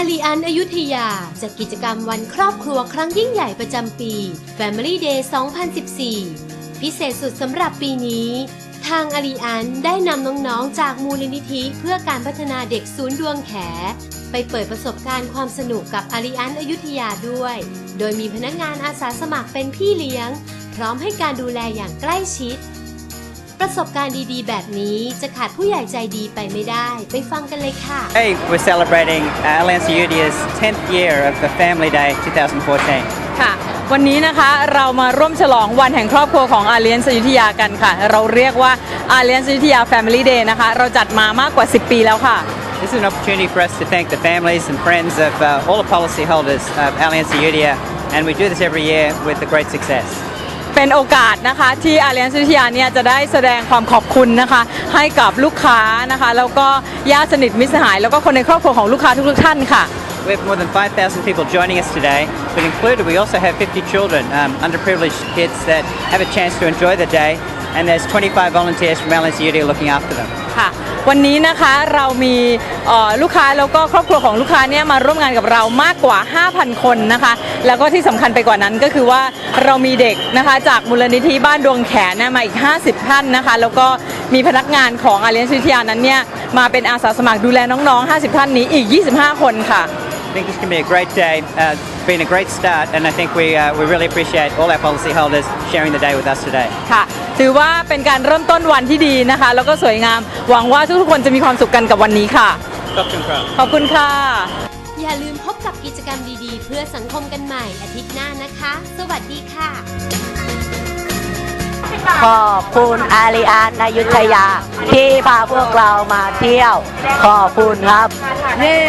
อาลีอันอยุธยาจัดกิจกรรมวันครอบครัวครั้งยิ่งใหญ่ประจำปี Family Day 2014 พิเศษสุดสำหรับปีนี้ ทางอาลีอันได้นำน้องๆ จากมูลนิธิเพื่อการพัฒนาเด็กศูนย์ดวงแข ไปเปิดประสบการณ์ความสนุกกับอาลีอันอยุธยาด้วย โดยมีพนักงานอาสาสมัครเป็นพี่เลี้ยง พร้อมให้การดูแลอย่างใกล้ชิด ประสบการณ์ดีๆ แบบนี้จะขาดผู้ใหญ่ใจดีไปไม่ได้ ไปฟังกันเลยค่ะ Hey, we're celebrating uh, Alliance Udia's 10th year of the Family Day 2014. ค่ะวันนี้นะคะเรามาร่วมฉลองวันแห่งครอบครัวของอาเลียนสยุธยากันค่ะ เราเรียกว่าอาเลียนสยุธยา Family Day นะคะเราจัดมามากกว่า 10 ปีแล้วค่ะ This is an opportunity for us to thank the families and friends of uh, all the policyholders of Alliance Udia, and we do this every year with a great success. เป็นโอกาสนะคะที่อาเลียนสยุธยาเนี่ยจะได้แสดงความขอบคุณนะคะให้กับลูกค้านะคะแล้วก็ญาติสนิทมิตรสหาย แล้วก็คนในครอบครัวของลูกค้าทุกๆท่านค่ะ We have more than 5,000 people joining us today, but included we also have 50 children, um, underprivileged kids that have a chance to enjoy the day, and there's 25 volunteers from LNCUD looking after them. ค่ะ วันนี้นะคะเรามีเอ่อลูกค้าแล้วก็ครอบครัวของลูกค้าเนี่ยมาร่วมงานกับเรามากกว่า 5,000 คนนะคะ แล้วก็ที่สำคัญไปกว่านั้นก็คือว่าเรามีเด็กนะคะจากมูลนิธิบ้านดวงแขนนี่ยมาอีก 50 ท่านนะคะ แล้วก็มีพนักงานของอาเลียนวิทยานั้นเนี่ยมาเป็นอาสาสมัครดูแลน้องๆ 50 ท่านนี้อีก 25 คนค่ะ I think this can be a great day, uh, been a great start, and I think we, uh, we really appreciate all our policyholders sharing the day with us today. ค่ะ ถือว่าเป็นการเริ่มต้นวันที่ดีนะคะ แล้วก็สวยงาม หวังว่าทุกๆคนจะมีความสุขกันกับวันนี้ค่ะ Dr. Crow. ขอบคุณค่ะ อย่าลืมพบกับกิจกรรมดีๆ เพื่อสังคมกันใหม่อาทิตย์หน้านะคะ สวัสดีค่ะ ขอบคุณอาริอานนายุทธยา ที่พาพวกเรามาเที่ยว ขอบคุณครับ นี่